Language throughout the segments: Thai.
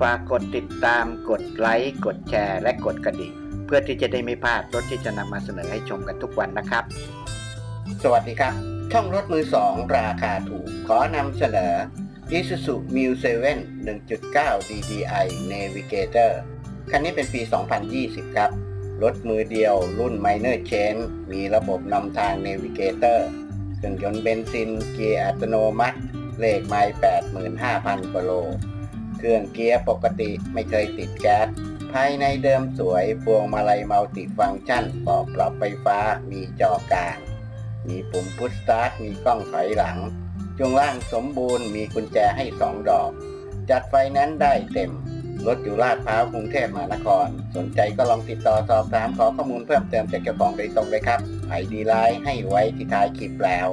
ฝากกดติดตามกดไลค์ กดแชร์ และกดกระดิ่ง เพื่อที่จะได้ไม่พลาดรถที่จะนำมาเสนอให้ชมกันทุกวันนะครับ สวัสดีครับ ช่องรถมือสองราคาถูก ขอนำเสนอ Isuzu Mu 7 1.9 DDI Navigator คันนี้เป็นปี 2020 ครับ รถมือเดียวรุ่น Minor Change มีระบบนำทาง Navigator เครื่องยนต์เบนซิน เกียร์อัตโนมัติ เลขไมล์85,000กิโล เครื่องเกียร์ปกติไม่เคยติดแก๊ส ภายในเดิมสวยพวงมาลัยมัลติฟังก์ชันปอกปรับไฟฟ้ามีจอกลาง มีปุ่มพุชสตาร์ทมีกล้องถอยหลังช่วงล่างสมบูรณ์มีกุญแจให้สองดอก จัดไฟนั้นได้เต็ม รถอยู่ลาดพร้าวกรุงเทพมหานคร สนใจก็ลองติดต่อสอบถามขอข้อมูลเพิ่มเติมจากเจ้าของโดยตรงเลยครับไอดีไลน์ให้ไว้ที่ท้ายคลิปแล้ว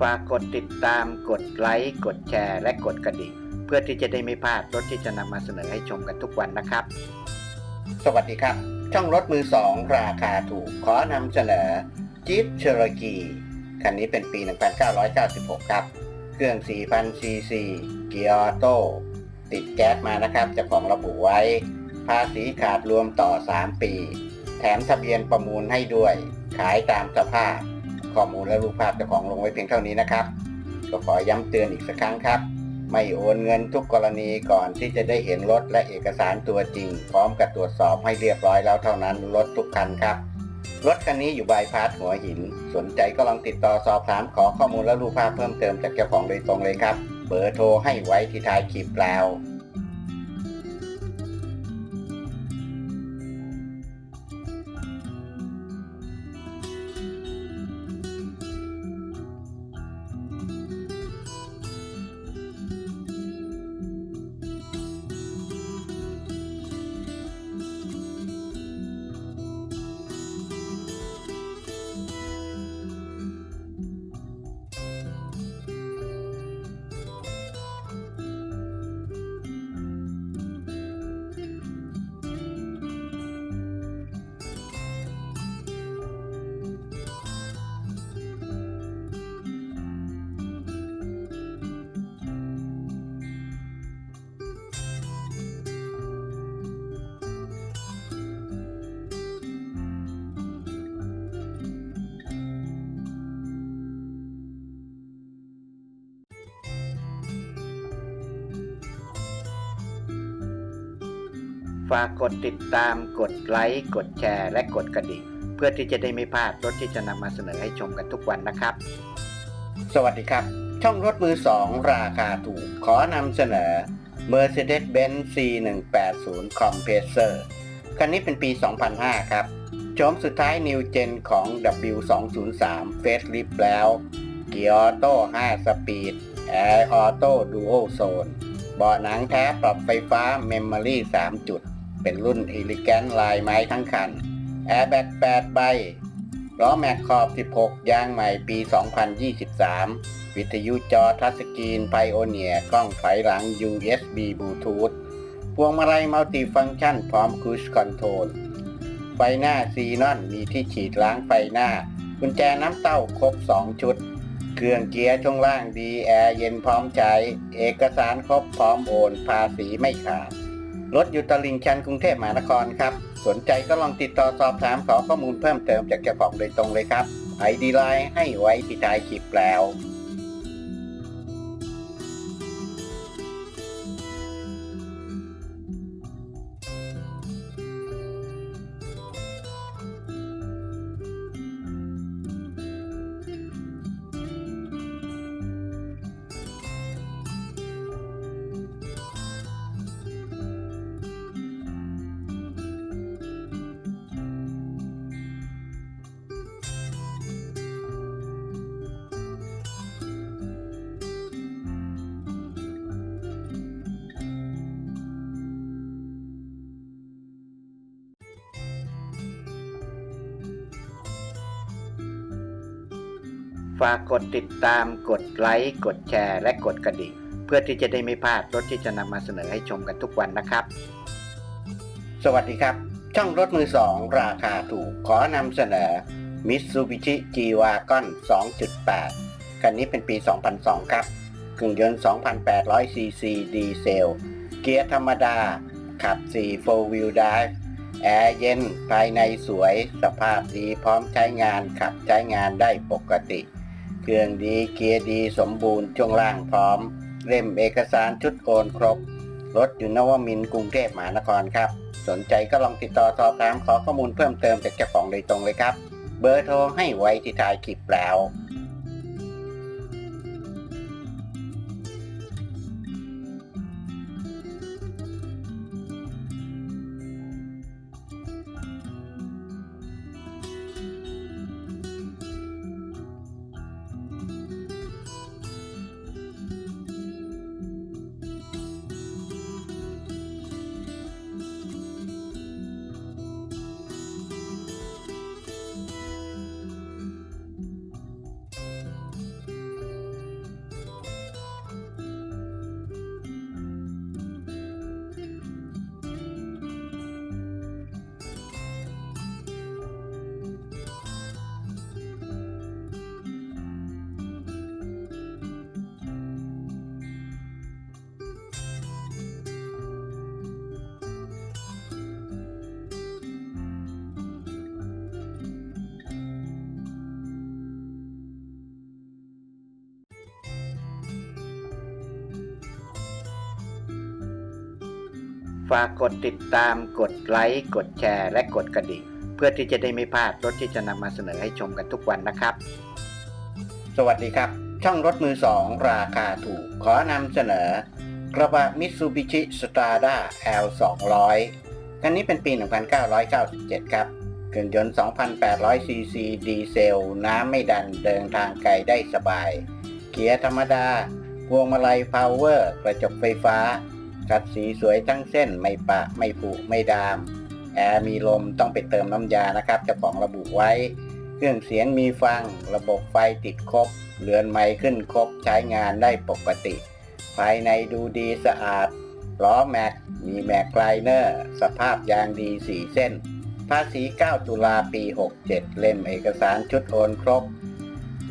ฝากกดติดตามกดไลค์ กดแชร์ และกดกระดิ่ง เพื่อที่จะได้ไม่พลาดรถที่จะนำมาเสนอให้ชมกันทุกวันนะครับ สวัสดีครับ ช่องรถมือสองราคาถูกขอนำเสนอ Jeep Cherokee คันนี้เป็นปี 1996 ครับ เครื่อง 4,000 ซีซี เกียร์ออโต้ติดแก๊สมานะครับจ้าของระบุไว้ ภาษีขาดรวมต่อ 3 ปี แถมทะเบียนประมูลให้ด้วย ขายตามสภาพ ข้อมูลและรูปภาพเจ้าของลงไว้เพียงเท่านี้นะครับ ก็ขอย้ำเตือนอีกสักครั้งครับ ไม่โอนเงินทุกกรณีก่อนที่จะได้เห็นรถและเอกสารตัวจริง พร้อมกับตรวจสอบให้เรียบร้อยแล้วเท่านั้นรถทุกคันครับ รถคันนี้อยู่บายพาสหัวหิน สนใจก็ลองติดต่อสอบถามขอข้อมูลและรูปภาพเพิ่มเติมจากเจ้าของโดยตรงเลยครับ เบอร์โทรให้ไว้ที่ท้ายคลิปแล้ว ฝากกดติดตามกดไลค์ กดแชร์ และกดกระดิ่ง เพื่อที่จะได้ไม่พลาดรถที่จะนำมาเสนอให้ชมกันทุกวันนะครับ สวัสดีครับ ช่องรถมือสองราคาถูก ขอนำเสนอ Mercedes-Benz C180 Compressor คันนี้เป็นปี 2005 ครับโฉมสุดท้าย New Gen ของ W203 Facelift แล้ว เกียร์ออโต้ 5 สปีด Air Auto Dual Zone เบาะหนังแท้ปรับไฟฟ้า Memory 3 จุด เป็นรุ่น Elegant ลายไม้ทั้งคัน Airbag 8ใบล้อแม็กขอบ 16 ยางใหม่ปี 2023 วิทยุจอทัชสกรีนไพโอเนียกล้องถอยหลัง USB Bluetooth พวงมาลัยมัลติฟังก์ชันพร้อมคูชคอนโทรลไฟหน้าซีนอนมีที่ฉีดล้างไฟหน้า กุญแจน้ำเต้าครบ 2 ชุด เครื่องเกียร์ช่วงล่างดี แอร์เย็นพร้อมใช้ เอกสารครบพร้อมโอน ภาษีไม่ขาด รถอยู่ตลิ่งชันกรุงเทพมหานครครับ สนใจก็ลองติดต่อสอบถามขอข้อมูลเพิ่มเติมจากเจ้าของโดยตรงเลยครับไอดีไลน์ให้ไว้ที่ท้ายคลิปแล้ว ฝากกดติดตามกดไลค์ กดแชร์ และกดกระดิ่ง เพื่อที่จะได้ไม่พลาดรถที่จะนำมาเสนอให้ชมกันทุกวันนะครับ สวัสดีครับ ช่องรถมือสองราคาถูกขอนำเสนอ Mitsubishi G-Wagon 2.8 คันนี้เป็นปี 2002 ครับเครื่องยนต์ 2,800 ซีซีดีเซล เกียร์ธรรมดา ขับ 4 4 wheel drive แอร์เย็น ภายในสวย สภาพดีพร้อมใช้งาน ขับใช้งานได้ปกติ เครื่องดีเกียร์ดีสมบูรณ์ช่วงล่างพร้อม เล่มเอกสารชุดโอนครบ รถอยู่นวมินกรุงเทพมหานครครับ สนใจก็ลองติดต่อสอบถามขอข้อมูลเพิ่มเติมจากเจ้าของโดยตรงเลยครับ เบอร์โทรให้ไว้ที่ท้ายคลิปแล้วากกดติดตามกดไลค์ กดแชร์ และกดกระดิ่ง เพื่อที่จะได้ไม่พลาดรถที่จะนำมาเสนอให้ชมกันทุกวันนะครับ สวัสดีครับ ช่องรถมือสองราคาถูก ขอนำเสนอกระบะ Mitsubishi Strada L 200คันนี้เป็นปี 1997 ครับเครื่องยนต์ 2,800 ซีซีดีเซล น้ำไม่ดันเดินทางไกลได้สบาย เกียร์ธรรมดา พวงมาลัยพาวเวอร์ กระจกไฟฟ้า กัดสีสวยทั้งเส้นไม่ปะไม่ผุไม่ดาม แอร์มีลมต้องไปเติมน้ำยานะครับเจ้าของระบุไว้ เครื่องเสียงมีฟัง ระบบไฟติดครบ เรือนไม้ขึ้นครบใช้งานได้ปกติ ภายในดูดีสะอาด ล้อแม็ก มีแม็กไลเนอร์ สภาพยางดี4เส้น ภาษี 9 ตุลาปี 67 เล่มเอกสารชุดโอนครบ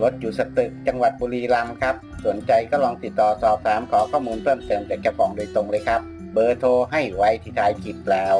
รถอยู่สตึกจังหวัดบุรีรัมย์ครับ สนใจก็ลองติดต่อสอบถามขอข้อมูลเพิ่มเติมจากเจ้าของโดยตรงเลยครับ เบอร์โทรให้ไว้ที่ท้ายคลิปแล้ว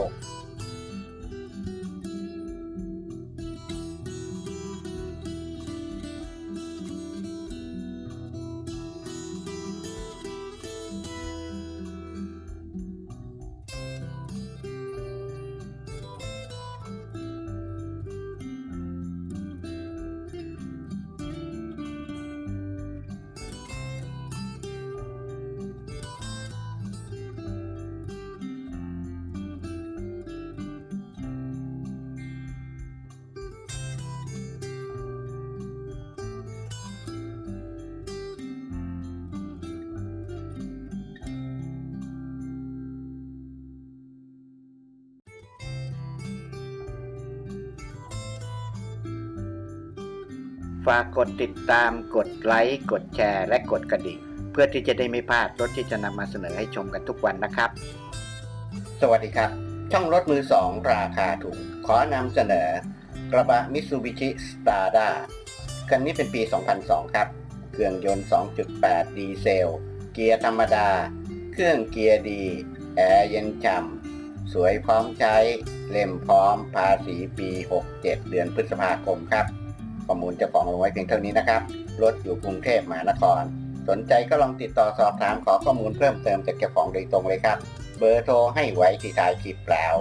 ฝากกดติดตามกดไลค์ กดแชร์ และกดกระดิ่ง เพื่อที่จะได้ไม่พลาดรถที่จะนำมาเสนอให้ชมกันทุกวันนะครับ สวัสดีครับ ช่องรถมือสองราคาถูก ขอนำเสนอกระบะ Mitsubishi Strada คันนี้เป็นปี 2002 ครับ เครื่องยนต์ 2.8 ดีเซล เกียร์ธรรมดา เครื่องเกียร์ดี แอร์เย็นฉ่ำสวยพร้อมใช้ เล่มพร้อมภาษีปี 67 เดือนพฤษภาคมครับ ข้อมูลเจ้าของลงไว้เพียงเท่านี้นะครับ รถอยู่กรุงเทพมหานคร สนใจก็ลองติดต่อสอบถามขอข้อมูลเพิ่มเติมจากเจ้าของโดยตรงเลยครับ เบอร์โทรให้ไว้ที่ท้ายคลิปแล้ว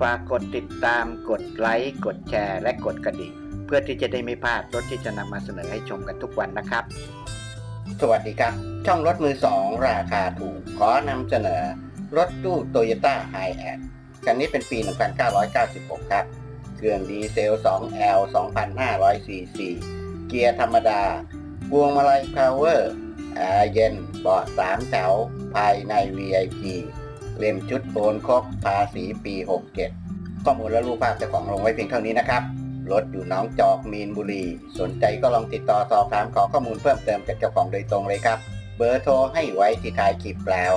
ฝากกดติดตามกดไลค์ กดแชร์ และกดกระดิ่ง เพื่อที่จะได้ไม่พลาดรถที่จะนำมาเสนอให้ชมกันทุกวันนะครับ สวัสดีครับ ช่องรถมือสองราคาถูก ขอนำเสนอ รถตู้โตโยต้าไฮแอดคันนี้เป็นปี 1996 ครับ เครื่องดีเซล 2L 2,500 cc เกียร์ธรรมดาพวงมาลัยพาวเวอร์แอร์เย็นเบาะ3แถวภายใน VIP เล่มชุดโอนครบภาษีปี 67 ข้อมูลและรูปภาพเจ้าของลงไว้เพียงเท่านี้นะครับ รถอยู่หน้องจอกมีนบุรี สนใจก็ลองติดต่อสอบถามขอข้อมูลเพิ่มเติมจากเจ้าของโดยตรงเลยครับ เบอร์โทรให้ไว้ที่ท้ายคลิปแล้ว